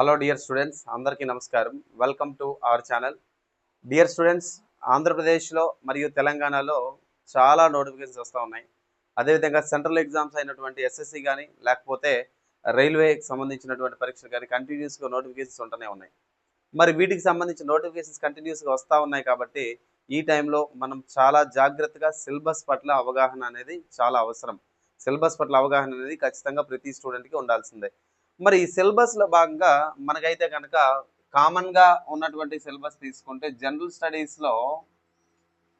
Hello dear students అందరికీ నమస్కారం. Welcome to our channel dear students ఆంధ్రప్రదేశ్లో మరియు తెలంగాణలో చాలా నోటిఫికేషన్స్ వస్తూ ఉన్నాయి. అదేవిధంగా సెంట్రల్ ఎగ్జామ్స్ అయినటువంటి ఎస్ఎస్సి కానీ లేకపోతే రైల్వేకి సంబంధించినటువంటి పరీక్షలు కానీ కంటిన్యూస్గా నోటిఫికేషన్స్ ఉంటూనే ఉన్నాయి. మరి వీటికి సంబంధించిన నోటిఫికేషన్స్ కంటిన్యూస్గా వస్తూ ఉన్నాయి కాబట్టి ఈ టైంలో మనం చాలా జాగ్రత్తగా సిలబస్ పట్ల అవగాహన అనేది చాలా అవసరం. సిలబస్ పట్ల అవగాహన అనేది ఖచ్చితంగా ప్రతి స్టూడెంట్కి ఉండాల్సిందే. మరి ఈ సిలబస్లో భాగంగా మనకైతే కనుక కామన్గా ఉన్నటువంటి సిలబస్ తీసుకుంటే జనరల్ స్టడీస్లో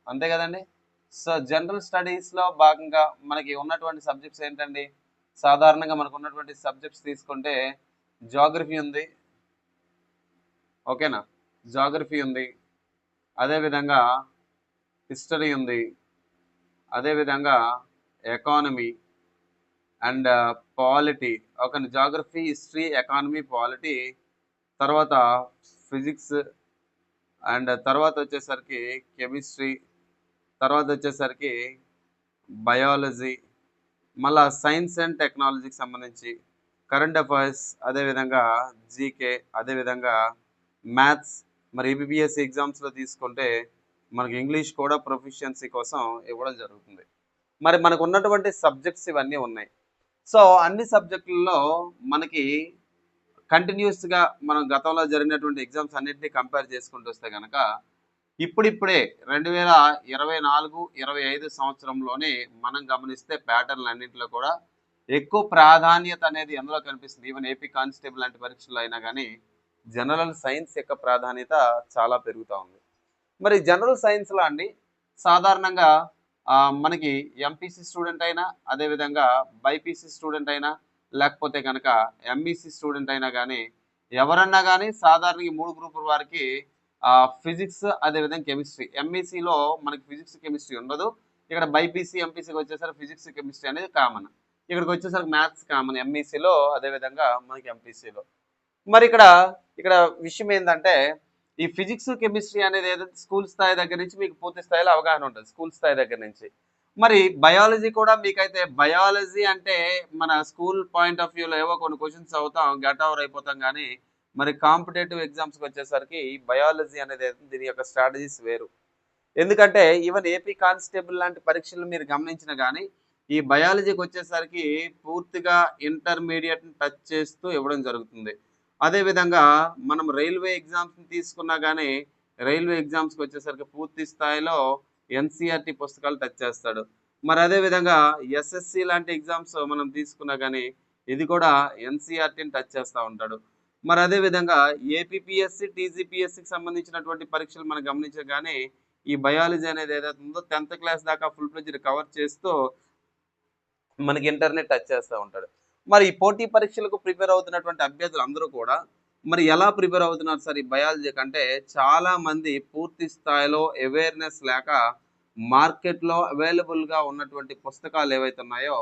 అంతే కదండి? సో జనరల్ స్టడీస్లో భాగంగా మనకి ఉన్నటువంటి సబ్జెక్ట్స్ ఏంటండి? సాధారణంగా మనకు ఉన్నటువంటి సబ్జెక్ట్స్ తీసుకుంటే జాగ్రఫీ ఉంది. ఓకేనా? జాగ్రఫీ ఉంది. అదేవిధంగా హిస్టరీ ఉంది. అదేవిధంగా ఎకానమీ అండ్ పాలిటీ. ఒక జాగ్రఫీ హిస్టరీ ఎకానమీ పాలిటీ. తర్వాత ఫిజిక్స్ అండ్ తర్వాత వచ్చేసరికి కెమిస్ట్రీ తర్వాత వచ్చేసరికి బయాలజీ మళ్ళా సైన్స్ అండ్ టెక్నాలజీకి సంబంధించి కరెంట్ అఫైర్స్ అదేవిధంగా జీకే అదేవిధంగా మ్యాథ్స్ మరి ఈబీబీఎస్ ఎగ్జామ్స్లో తీసుకుంటే మనకి ఇంగ్లీష్ కూడా ప్రొఫిషియన్సీ కోసం ఇవ్వడం జరుగుతుంది. మరి మనకు ఉన్నటువంటి సబ్జెక్ట్స్ ఇవన్నీ ఉన్నాయి. సో అన్ని సబ్జెక్టులలో మనకి కంటిన్యూస్గా మనం గతంలో జరిగినటువంటి ఎగ్జామ్స్ అన్నింటినీ కంపేర్ చేసుకుంటూ వస్తే కనుక ఇప్పుడిప్పుడే రెండు వేల ఇరవై నాలుగు ఇరవై ఐదు సంవత్సరంలోనే మనం గమనిస్తే ప్యాటర్న్ అన్నింటిలో కూడా ఎక్కువ ప్రాధాన్యత అనేది ఎందులో కనిపిస్తుంది. ఈవెన్ ఏపీ కానిస్టేబుల్ లాంటి పరీక్షలు అయినా కానీ జనరల్ సైన్స్ యొక్క ప్రాధాన్యత చాలా పెరుగుతూ ఉంది. మరి జనరల్ సైన్స్లో అండి సాధారణంగా మనకి ఎంపీసీ స్టూడెంట్ అయినా అదేవిధంగా బైపీసీ స్టూడెంట్ అయినా లేకపోతే కనుక ఎంఈసీ స్టూడెంట్ అయినా కానీ ఎవరన్నా కానీ సాధారణ మూడు గ్రూపుల వారికి ఫిజిక్స్ అదేవిధంగా కెమిస్ట్రీ ఎంఈసీలో మనకి ఫిజిక్స్ కెమిస్ట్రీ ఉండదు. ఇక్కడ బైపీసీ ఎంపీసీకి వచ్చేసరికి ఫిజిక్స్ కెమిస్ట్రీ అనేది కామన్ ఇక్కడికి వచ్చేసరికి మ్యాథ్స్ కామన్ ఎంఈసీలో అదేవిధంగా మనకి ఎంపీసీలో మరి ఇక్కడ ఇక్కడ విషయం ఏంటంటే ఈ ఫిజిక్స్ కెమిస్ట్రీ అనేది ఏదైతే స్కూల్ స్థాయి దగ్గర నుంచి మీకు పూర్తి స్థాయిలో అవగాహన ఉంటుంది స్కూల్ స్థాయి దగ్గర నుంచి. మరి బయాలజీ కూడా మీకైతే బయాలజీ అంటే మన స్కూల్ పాయింట్ ఆఫ్ వ్యూలో ఏవో కొన్ని క్వశ్చన్స్ అవుతాం గట్ అవర్ అయిపోతాం కానీ మరి కాంపిటేటివ్ ఎగ్జామ్స్కి వచ్చేసరికి బయాలజీ అనేది ఏదైతే దీని యొక్క స్ట్రాటజీస్ వేరు. ఎందుకంటే ఈవెన్ ఏపీ కానిస్టేబుల్ లాంటి పరీక్షలు మీరు గమనించిన కానీ ఈ బయాలజీకి వచ్చేసరికి పూర్తిగా ఇంటర్మీడియట్ని టచ్ చేస్తూ ఇవ్వడం జరుగుతుంది. అదేవిధంగా మనం రైల్వే ఎగ్జామ్స్ని తీసుకున్నా కానీ రైల్వే ఎగ్జామ్స్కి వచ్చేసరికి పూర్తి స్థాయిలో ఎన్సీఆర్టీ పుస్తకాలు టచ్ చేస్తాడు. మరి అదేవిధంగా ఎస్ఎస్సి లాంటి ఎగ్జామ్స్ మనం తీసుకున్నా కానీ ఇది కూడా ఎన్సీఆర్టీని టచ్ చేస్తూ ఉంటాడు. మరి అదేవిధంగా ఏపీపీఎస్సి టీజీపీఎస్సికి సంబంధించినటువంటి పరీక్షలు మనం గమనించగానే ఈ బయాలజీ అనేది ఏదైతే ఉందో టెన్త్ క్లాస్ దాకా ఫుల్ ఫ్లెజ్ కవర్ చేస్తూ మనకి ఇంటర్నెట్ టచ్ చేస్తూ ఉంటాడు. మరి ఈ పోటీ పరీక్షలకు ప్రిపేర్ అవుతున్నటువంటి అభ్యర్థులు అందరూ కూడా మరి ఎలా ప్రిపేర్ అవుతున్నారు సార్ ఈ బయాలజీ కంటే? చాలా మంది పూర్తి స్థాయిలో అవేర్నెస్ లేక మార్కెట్లో అవైలబుల్గా ఉన్నటువంటి పుస్తకాలు ఏవైతే ఉన్నాయో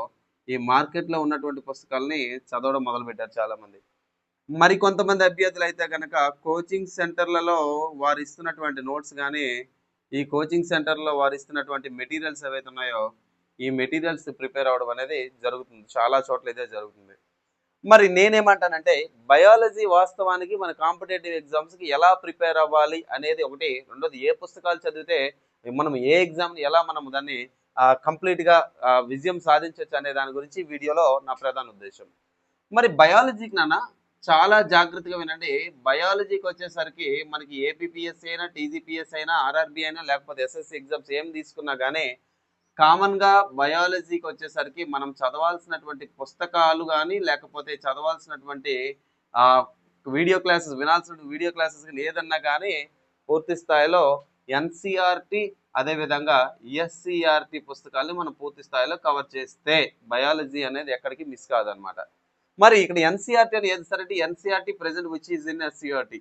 ఈ మార్కెట్లో ఉన్నటువంటి పుస్తకాలని చదవడం మొదలుపెట్టారు చాలా మంది మరి కొంతమంది అభ్యర్థులు అయితే కనుక కోచింగ్ సెంటర్లలో వారు ఇస్తున్నటువంటి నోట్స్ కానీ ఈ కోచింగ్ సెంటర్లో వారు ఇస్తున్నటువంటి మెటీరియల్స్ ఏవైతే ఉన్నాయో ఈ మెటీరియల్స్ ప్రిపేర్ అవ్వడం అనేది జరుగుతుంది. చాలా చోట్ల ఇదే జరుగుతుంది. మరి నేనేమంటానంటే బయాలజీ వాస్తవానికి మన కాంపిటేటివ్ ఎగ్జామ్స్కి ఎలా ప్రిపేర్ అవ్వాలి అనేది ఒకటి. రెండోది ఏ పుస్తకాలు చదివితే మనం ఏ ఎగ్జామ్ని ఎలా మనం దాన్ని కంప్లీట్గా విజయం సాధించవచ్చు అనే దాని గురించి వీడియోలో నా ప్రధాన ఉద్దేశం. మరి బయాలజీకి నాన్న చాలా జాగ్రత్తగా వినండి. బయాలజీకి వచ్చేసరికి మనకి ఏపీపీఎస్సీ అయినా టీజీపీఎస్ అయినా ఆర్ఆర్బీ అయినా లేకపోతే ఎస్ఎస్సి ఎగ్జామ్స్ ఏం తీసుకున్నా కానీ కామన్గా బయాలజీకి వచ్చేసరికి మనం చదవాల్సినటువంటి పుస్తకాలు కానీ లేకపోతే చదవాల్సినటువంటి ఆ, వీడియో క్లాసెస్ వినాల్సిన వీడియో క్లాసెస్ ఏదన్నా కానీ పూర్తి స్థాయిలో ఎన్సీఆర్టీ అదేవిధంగా ఎస్సీఆర్టీ పుస్తకాలను మనం పూర్తి స్థాయిలో కవర్ చేస్తే బయాలజీ అనేది ఎక్కడికి మిస్ కాదనమాట. మరి ఇక్కడ ఎన్సీఆర్టీ అని ఏది సరే NCERT present which is in SCERT.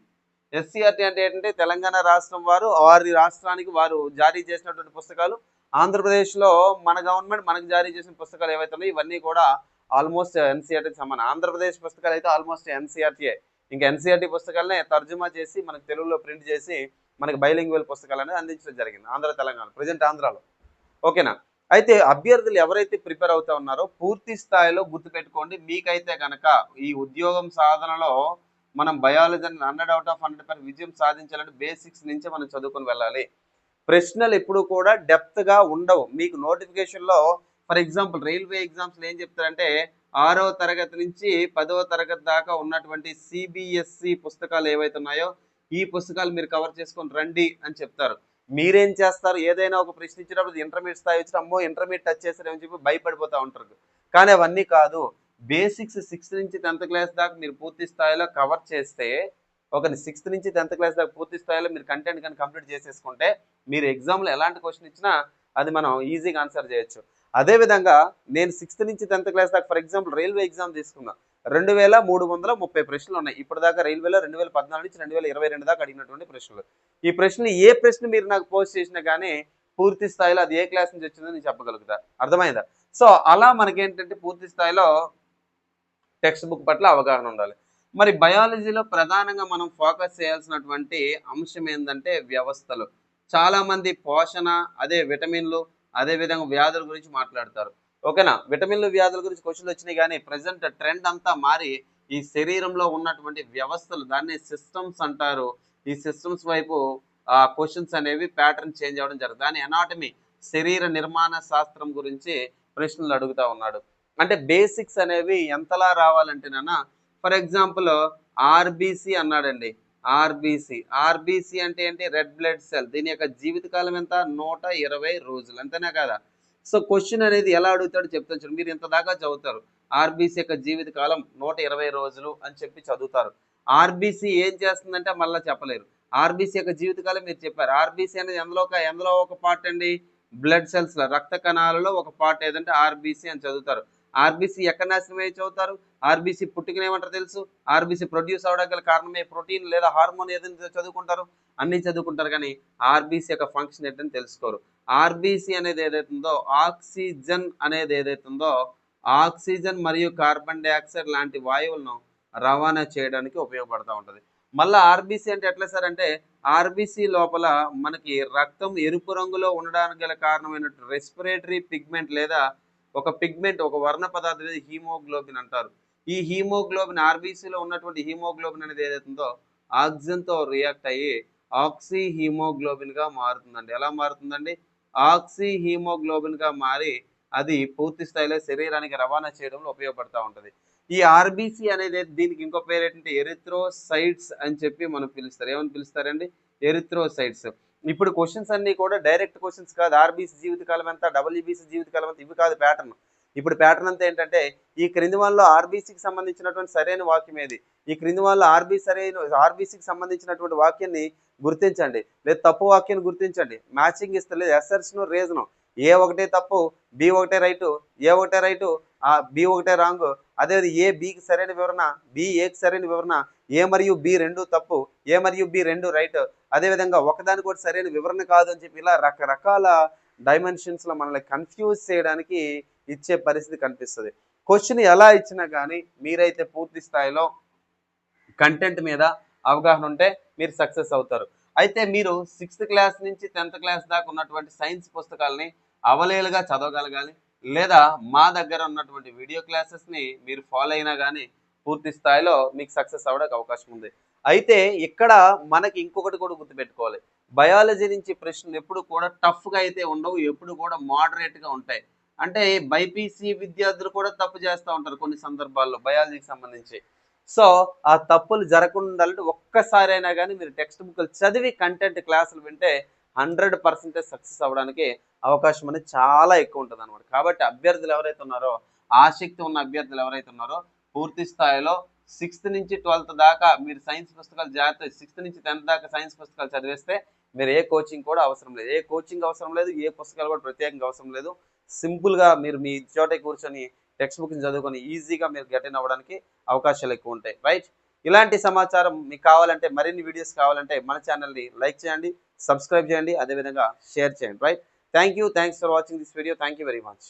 SCERT అంటే ఏంటంటే తెలంగాణ రాష్ట్రం వారు వారి రాష్ట్రానికి వారు జారీ చేసినటువంటి పుస్తకాలు. ఆంధ్రప్రదేశ్లో మన గవర్నమెంట్ మనకు జారీ చేసిన పుస్తకాలు ఏవైతే ఉన్నాయో ఇవన్నీ కూడా ఆల్మోస్ట్ ఎన్సీఆర్టీకి సమానం. ఆంధ్రప్రదేశ్ పుస్తకాలు అయితే ఆల్మోస్ట్ ఎన్సీఆర్టీఏ ఇంకా ఎన్సీఆర్టీ పుస్తకాలనే తర్జుమా చేసి మనకు తెలుగులో ప్రింట్ చేసి మనకి బైలింగ్వల్ పుస్తకాలు అనేది అందించడం జరిగింది ఆంధ్ర తెలంగాణ ప్రజెంట్ ఆంధ్రాలో. ఓకేనా? అయితే అభ్యర్థులు ఎవరైతే ప్రిపేర్ అవుతా ఉన్నారో పూర్తి స్థాయిలో గుర్తుపెట్టుకోండి. మీకైతే కనుక ఈ ఉద్యోగం సాధనలో మనం బయాలజీని hundred out of hundred per విజయం సాధించాలంటే బేసిక్స్ నుంచి మనం చదువుకొని వెళ్ళాలి. ప్రశ్నలు ఎప్పుడు కూడా డెప్త్గా ఉండవు. మీకు నోటిఫికేషన్లో ఫర్ ఎగ్జాంపుల్ రైల్వే ఎగ్జామ్స్ ఏం చెప్తారంటే ఆరో తరగతి నుంచి పదవ తరగతి దాకా ఉన్నటువంటి సిబిఎస్సి పుస్తకాలు ఏవైతే ఉన్నాయో ఈ పుస్తకాలు మీరు కవర్ చేసుకొని రండి అని చెప్తారు. మీరేం చేస్తారు? ఏదైనా ఒక ప్రశ్న ఇచ్చినప్పుడు ఇంటర్మీడియట్ స్థాయి వచ్చిన అమ్మో ఇంటర్మీడియట్ టచ్ చేస్తారని చెప్పి భయపడిపోతూ ఉంటారు. కానీ అవన్నీ కాదు. బేసిక్స్ సిక్స్త్ నుంచి టెన్త్ క్లాస్ దాకా మీరు పూర్తి స్థాయిలో కవర్ చేస్తే ఒక సిక్స్త్ నుంచి టెన్త్ క్లాస్ దాకా పూర్తి స్థాయిలో మీరు కంటెంట్ కానీ కంప్లీట్ చేసేసుకుంటే మీరు ఎగ్జామ్లో ఎలాంటి క్వశ్చన్ ఇచ్చినా అది మనం ఈజీగా ఆన్సర్ చేయొచ్చు. అదే విధంగా నేను సిక్స్త్ నుంచి టెన్త్ క్లాస్ దాకా ఫర్ ఎగ్జాంపుల్ రైల్వే ఎగ్జామ్ తీసుకుందాం రెండు వేల మూడు వందల ముప్పై ప్రశ్నలు ఉన్నాయి. ఇప్పుడు దాకా రైల్వేలో రెండు వేల పద్నాలుగు నుంచి రెండు వేల ఇరవై రెండు దాకా అడిగినటువంటి ప్రశ్నలు. ఈ ప్రశ్నలు ఏ ప్రశ్న మీరు నాకు పోస్ట్ చేసినా కానీ పూర్తి స్థాయిలో అది ఏ క్లాస్ నుంచి వచ్చిందో నేను చెప్పగలుగుతా. అర్థమైందా? సో అలా మనకేంటంటే పూర్తి స్థాయిలో టెక్స్ట్ బుక్ పట్ల అవగాహన ఉండాలి. మరి బయాలజీలో ప్రధానంగా మనం ఫోకస్ చేయాల్సినటువంటి అంశం ఏంటంటే వ్యవస్థలు. చాలా మంది పోషణ అదే విటమిన్లు అదే విధంగా వ్యాధుల గురించి మాట్లాడతారు. ఓకేనా? విటమిన్లు వ్యాధుల గురించి క్వశ్చన్లు వచ్చినాయి కానీ ప్రజెంట్ ట్రెండ్ అంతా మారి ఈ శరీరంలో ఉన్నటువంటి వ్యవస్థలు దాన్ని సిస్టమ్స్ అంటారు. ఈ సిస్టమ్స్ వైపు ఆ క్వశ్చన్స్ అనేవి ప్యాటర్న్ చేంజ్ అవ్వడం జరుగుతుంది. దాని అనాటమీ శరీర నిర్మాణ శాస్త్రం గురించి ప్రశ్నలు అడుగుతా ఉన్నాడు. అంటే బేసిక్స్ అనేవి ఎంతలా రావాలంటేనన్నా for example R B C అన్నాడండి. R B C R B C అంటే ఏంటి? రెడ్ బ్లడ్ సెల్ దీని యొక్క జీవితకాలం ఎంత? నూట ఇరవై రోజులు. అంతేనా కదా? సో క్వశ్చన్ అనేది ఎలా అడుగుతాడో చెప్తాను చూడండి మీరు ఇంత దాకా చదువుతారు ఆర్బీసీ యొక్క జీవితకాలం నూట ఇరవై రోజులు అని చెప్పి చదువుతారు. ఆర్బీసీ ఏం చేస్తుందంటే మళ్ళీ చెప్పలేరు. ఆర్బీసీ యొక్క జీవితకాలం మీరు చెప్పారు. ఆర్బీసీ అనేది ఎందులో ఒక ఎందులో ఒక పార్ట్ అండి? బ్లడ్ సెల్స్ రక్త కణాలలో ఒక పార్ట్ ఏదంటే ఆర్బీసీ అని చదువుతారు. ఆర్బీసీ ఎక్కడ నాశనం అయ్యి చదువుతారు? ఆర్బీసీ పుట్టుకనే ఏమంటారు తెలుసు? ఆర్బీసీ ప్రొడ్యూస్ అవడానికి గల కారణమే ప్రోటీన్ లేదా హార్మోన్ ఏదైనా చదువుకుంటారు అన్ని చదువుకుంటారు కానీ ఆర్బీసీ యొక్క ఫంక్షన్ ఏంటని తెలుసుకోరు. ఆర్బీసీ అనేది ఏదైతుందో ఆక్సిజన్ అనేది ఏదైతుందో ఆక్సిజన్ మరియు కార్బన్ డైఆక్సైడ్ లాంటి వాయువులను రవాణా చేయడానికి ఉపయోగపడుతూ ఉంటుంది. మళ్ళీ ఆర్బీసీ అంటే ఎట్లా సార్ అంటే ఆర్బీసీ లోపల మనకి రక్తం ఎరుపు రంగులో ఉండడానికి గల కారణమైన రెస్పిరేటరీ పిగ్మెంట్ లేదా ఒక పిగ్మెంట్ ఒక వర్ణ పదార్థం అనేది హీమోగ్లోబిన్ అంటారు. ఈ హీమోగ్లోబిన్ ఆర్బీసీలో ఉన్నటువంటి హీమోగ్లోబిన్ అనేది ఏదైతుందో ఆక్సిజన్తో రియాక్ట్ అయ్యి ఆక్సీ హీమోగ్లోబిన్గా మారుతుందండి. ఎలా మారుతుందండి? ఆక్సీ హీమోగ్లోబిన్గా మారి అది పూర్తి స్థాయిలో శరీరానికి రవాణా చేయడంలో ఉపయోగపడతా ఉంటుంది. ఈ ఆర్బీసీ అనేది దీనికి ఇంకో పేరు ఏంటంటే ఎరిథ్రోసైట్స్ అని చెప్పి మనం పిలుస్తారు. ఏమని పిలుస్తారండి? ఎరిథ్రోసైట్స్ ఇప్పుడు క్వశ్చన్స్ అన్ని కూడా డైరెక్ట్ క్వశ్చన్స్ కాదు. ఆర్బీసీ జీవితకాలం ఎంత డబ్ల్యూబీసీ జీవితకాలం ఎంత ఇవి కాదు ప్యాటర్న్ ఇప్పుడు ప్యాటర్న్ అంతా ఏంటంటే ఈ క్రింది వాళ్ళలో ఆర్బీసీకి సంబంధించినటువంటి సరైన వాక్యం ఏది? ఈ క్రింది వాళ్ళలో ఆర్బీ సరైన ఆర్బీసీకి సంబంధించినటువంటి వాక్యాన్ని గుర్తించండి. లేదా తప్పు వాక్యాన్ని గుర్తించండి. మ్యాచింగ్ ఇస్తే లేదు ఎస్ఎర్స్ను రీజను ఏ ఒకటే తప్పు బి ఒకటే రైటు ఏ ఒకటే రైటు ఆ బి ఒకటే రాంగ్ అదేవిధంగా ఏ బికి సరైన వివరణ బి ఏకి సరైన వివరణ ఏ మరియు బి రెండు తప్పు ఏ మరియు బి రెండు రైట్ అదేవిధంగా ఒకదానికి కూడా సరైన వివరణ కాదు అని చెప్పి ఇలా రకరకాల డైమెన్షన్స్లో మనల్ని కన్ఫ్యూజ్ చేయడానికి ఇచ్చే పరిస్థితి కనిపిస్తుంది. క్వశ్చన్ ఎలా ఇచ్చినా కానీ మీరైతే పూర్తి స్థాయిలో కంటెంట్ మీద అవగాహన ఉంటే మీరు సక్సెస్ అవుతారు. అయితే మీరు సిక్స్త్ క్లాస్ నుంచి టెన్త్ క్లాస్ దాకా ఉన్నటువంటి సైన్స్ పుస్తకాలని అవలేలుగా చదవగలగాలి. లేదా మా దగ్గర ఉన్నటువంటి వీడియో క్లాసెస్ని మీరు ఫాలో అయినా కానీ పూర్తి స్థాయిలో మీకు సక్సెస్ అవ్వడానికి అవకాశం ఉంది. అయితే ఇక్కడ మనకి ఇంకొకటి కూడా గుర్తుపెట్టుకోవాలి. బయాలజీ నుంచి ప్రశ్నలు ఎప్పుడు కూడా టఫ్గా అయితే ఉండవు ఎప్పుడు కూడా మోడరేట్గా ఉంటాయి. అంటే బైపీసీ విద్యార్థులు కూడా తప్పు చేస్తూ ఉంటారు కొన్ని సందర్భాల్లో బయాలజీకి సంబంధించి. సో ఆ తప్పులు జరగకుండా ఒక్కసారి ఒక్కసారైనా కానీ మీరు టెక్స్ట్ బుక్లు చదివి కంటెంట్ క్లాసులు వింటే హండ్రెడ్ పర్సెంటేజ్ సక్సెస్ అవ్వడానికి అవకాశం అనేది చాలా ఎక్కువ ఉంటుంది అనమాట కాబట్టి అభ్యర్థులు ఎవరైతే ఉన్నారో ఆసక్తి ఉన్న అభ్యర్థులు ఎవరైతే ఉన్నారో పూర్తి స్థాయిలో సిక్స్త్ నుంచి ట్వెల్త్ దాకా మీరు సైన్స్ పుస్తకాలు జాగ్రత్త సిక్స్త్ నుంచి టెన్త్ దాకా సైన్స్ పుస్తకాలు చదివేస్తే మీరు ఏ కోచింగ్ కూడా అవసరం లేదు. ఏ కోచింగ్ అవసరం లేదు ఏ పుస్తకాలు కూడా ప్రత్యేకంగా అవసరం లేదు. సింపుల్గా మీరు మీ చోటే కూర్చొని టెక్స్ట్ బుక్ని చదువుకొని ఈజీగా మీరు గెట్ ఇన్ అవ్వడానికి అవకాశాలు ఎక్కువ ఉంటాయి. రైట్ ఇలాంటి సమాచారం మీకు కావాలంటే మరిన్ని వీడియోస్ కావాలంటే మన ఛానల్ని లైక్ చేయండి. సబ్స్క్రైబ్ చేయండి అదేవిధంగా షేర్ చేయండి right thank you thanks for watching this video thank you very much